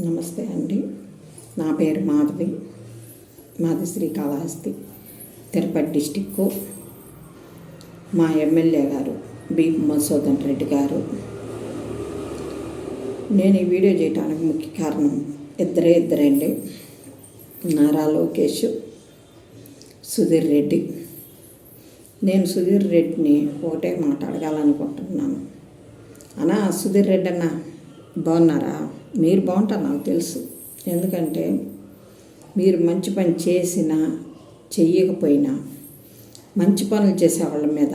నమస్తే అండి. నా పేరు మాధవి. మాది శ్రీకాళహస్తి తిరుపతి డిస్టిక్ మా ఎమ్మెల్యే గారు బి. మధుసూదన్ రెడ్డి గారు. నేను ఈ వీడియో చేయడానికి ముఖ్య కారణం ఇద్దరే ఇద్దరండి. నారా లోకేష్ సుధీర్ రెడ్డి. నేను సుధీర్ రెడ్డిని ఒకటే మాట అడగాలనుకుంటున్నాను అన్నా సుధీర్ రెడ్డి అన్న బాగున్నారా? మీరు బాగుంటారు నాకు తెలుసు. ఎందుకంటే మీరు మంచి పని చేసినా చెయ్యకపోయినా మంచి పనులు చేసే వాళ్ళ మీద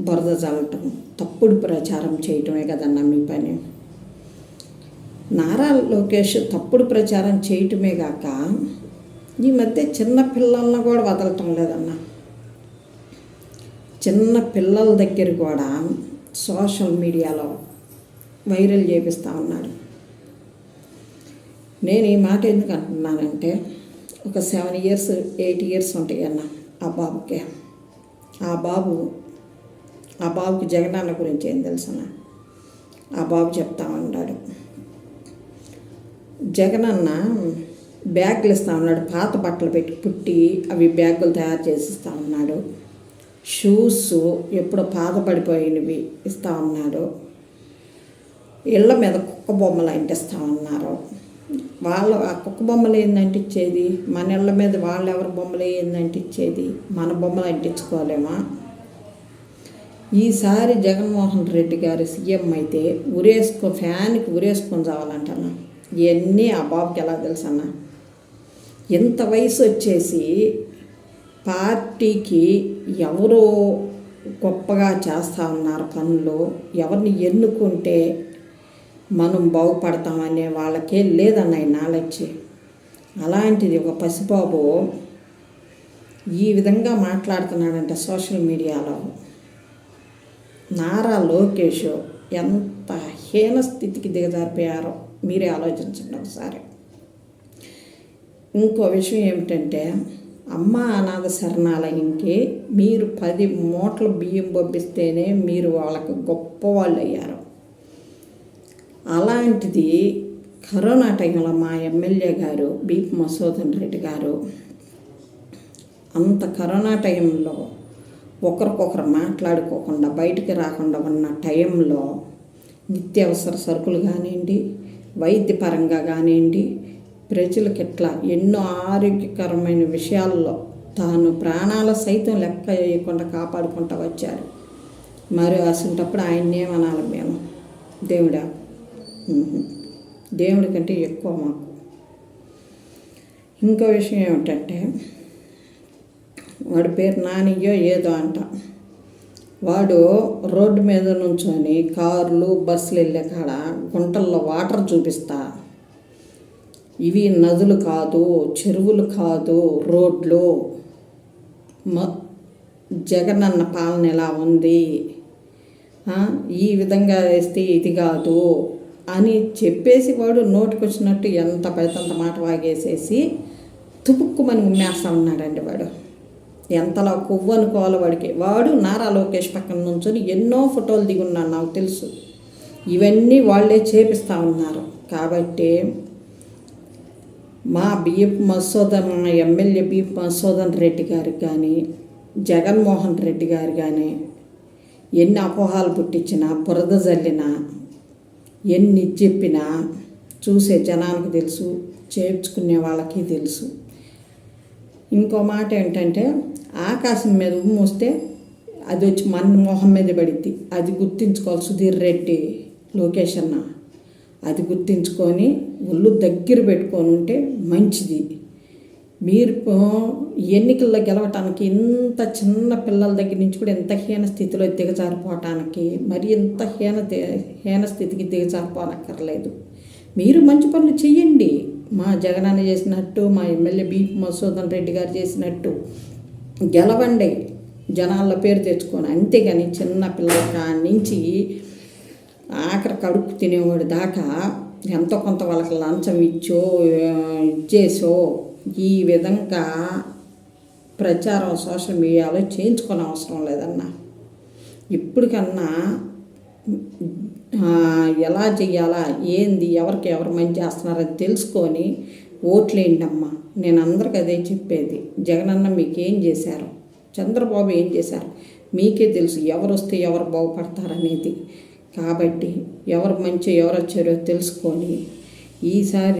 బురద చల్లటం తప్పుడు ప్రచారం చేయటమే కదన్నా మీ పని. నారా లోకేష్ తప్పుడు ప్రచారం చేయటమే కాక ఈ మధ్య చిన్న పిల్లలను కూడా వదలటం లేదన్నా. చిన్న పిల్లల దగ్గర కూడా సోషల్ మీడియాలో వైరల్ చేపిస్తూ ఉన్నాడు. నేను ఈ మాట ఎందుకు అంటున్నానంటే ఒక సెవెన్ ఇయర్స్ ఎయిట్ ఇయర్స్ ఉంటాయి అన్న ఆ బాబుకి. ఆ బాబు ఆ బాబుకి జగనన్న గురించి ఏం తెలుసిన ఆ బాబు చెప్తా ఉన్నాడు. జగనన్న బ్యాగులు ఇస్తూ ఉన్నాడు పాత బట్టలు పెట్టి పుట్టి అవి బ్యాగులు తయారు చేసి ఇస్తా ఉన్నాడు. షూస్ ఎప్పుడో పాత పడిపోయినవి ఇస్తూ ఉన్నాడు. ఇళ్ళ మీద కుక్క బొమ్మలు అంటిస్తూ ఉన్నారు. వాళ్ళ ఆ కుక్క బొమ్మలు ఏంది ఇచ్చేది? మన ఇళ్ళ మీద వాళ్ళు ఎవరి బొమ్మలు ఏంది ఇచ్చేది? మన బొమ్మలు అంటించుకోలేమా ఈసారి జగన్మోహన్ రెడ్డి గారు సీఎం అయితే ఉరేసుకో ఫ్యాన్కి ఉరేసుకొని చావాలంటన్నా ఇవన్నీ ఆ బాబుకి ఎలా తెలుసు అన్న ఎంత వయసు వచ్చేసి పార్టీకి ఎవరో గొప్పగా చేస్తూ ఉన్నారు పనులు ఎవరిని ఎన్నుకుంటే మనం బాగుపడతామనే వాళ్ళకే లేదన్న ఈ నాలెడ్జ్ అలాంటిది ఒక పసిబాబు ఈ విధంగా మాట్లాడుతున్నాడంటే సోషల్ మీడియాలో నారా లోకేష్ ఎంత హీన స్థితికి దిగజారిపోయారో మీరే ఆలోచించండి ఒకసారి. ఇంకో విషయం ఏమిటంటే అమ్మ అనాథ శరణాలయంకి మీరు పది మూటలు బియ్యం పంపిస్తేనే మీరు వాళ్ళకు గొప్ప వాళ్ళు అయ్యారు. అలాంటిది కరోనా టైంలో మా ఎమ్మెల్యే గారు బీప్ మసూదన్ రెడ్డి గారు అంత కరోనా టైంలో ఒకరికొకరు మాట్లాడుకోకుండా బయటికి రాకుండా ఉన్న టైంలో నిత్యావసర సరుకులు కానివ్వండి వైద్యపరంగా కానివ్వండి ప్రజలకు ఇట్లా ఎన్నో ఆరోగ్యకరమైన విషయాల్లో తాను ప్రాణాల సైతం లెక్క వేయకుండా కాపాడుకుంటూ వచ్చారు. మరి అసంటప్పుడు ఆయన్నేమనాలి మేము? దేవుడా దేవుడి కంటే ఎక్కువ మాకు. ఇంకో విషయం ఏమిటంటే వాడి పేరు నానియో ఏదో అంట. వాడు రోడ్డు మీద నుంచొని కార్లు బస్సులు వెళ్ళే కాడ గుంటల్లో వాటర్ చూపిస్తా. ఇవి నదులు కాదు చెరువులు కాదు రోడ్లు. మ జగనన్న పాలన ఎలా ఉంది? ఈ విధంగా వేస్తే ఇది కాదు. అని చెప్పేసి వాడు నోటికొచ్చినట్టు ఎంత పెద్దంత మాట వాగేసేసి తుపుక్కుమని ఉమ్మేస్తా ఉన్నాడండి వాడు. ఎంతలా కొవ్వు అనుకోవాలి వాడికి. వాడు నారా లోకేష్ పక్కన నుంచొని ఎన్నో ఫోటోలు దిగున్నాడు నాకు తెలుసు. ఇవన్నీ వాళ్ళే చేపిస్తూ ఉన్నారు. కాబట్టి మా బిఎఫ్ మసోదన్ మా ఎమ్మెల్యే బిఎఫ్ మసోదన్ రెడ్డి గారికి కానీ జగన్మోహన్ రెడ్డి గారు కానీ ఎన్ని అపోహాలు పుట్టించినా బురద జల్లినా ఎన్ని చెప్పినా చూసే జనానికి తెలుసు చేర్చుకునే వాళ్ళకి తెలుసు. ఇంకో మాట ఏంటంటే ఆకాశం మీద ఉమ్ము వస్తే అది వచ్చి మన మొహం మీద పడిద్ది. అది గుర్తించుకోవాలి సుధీర్ రెడ్డి లోకేష్ అన్న. అది గుర్తించుకొని ఒళ్ళు దగ్గర పెట్టుకొని ఉంటే మంచిది. మీరు ఎన్నికల్లో గెలవటానికి ఇంత చిన్న పిల్లల దగ్గర నుంచి కూడా ఎంత హీన స్థితిలో దిగజారిపోవటానికి మరి ఎంత హీన హీన స్థితికి దిగజారిపోనక్కర్లేదు. మీరు మంచి పనులు చెయ్యండి. మా జగనాన్న చేసినట్టు మా ఎమ్మెల్యే బి మసూదన్ రెడ్డి గారు చేసినట్టు గెలవండి. జనాల పేరు తెచ్చుకొని అంతేగాని చిన్న పిల్లల కాడి నుంచి ఆఖరి కడుపు తినేవాడు దాకా ఎంతో కొంత వాళ్ళకి లంచం ఇచ్చో ఇచ్చేసో ఈ విధంగా ప్రచారం సోషల్ మీడియాలో చేయించుకునే అవసరం లేదన్నా. ఇప్పటికన్నా ఎలా చెయ్యాలా ఏంది ఎవరికి ఎవరు మంచి చేస్తున్నారని తెలుసుకొని ఓట్లేంటమ్మా. నేను అందరికి అదే చెప్పేది. జగనన్న మీకేం చేశారు? చంద్రబాబు ఏం చేశారు? మీకే తెలుసు ఎవరు వస్తే ఎవరు బాగుపడతారనేది కాబట్టి ఎవరు మంచి ఎవరు వచ్చారో తెలుసుకొని ఈసారి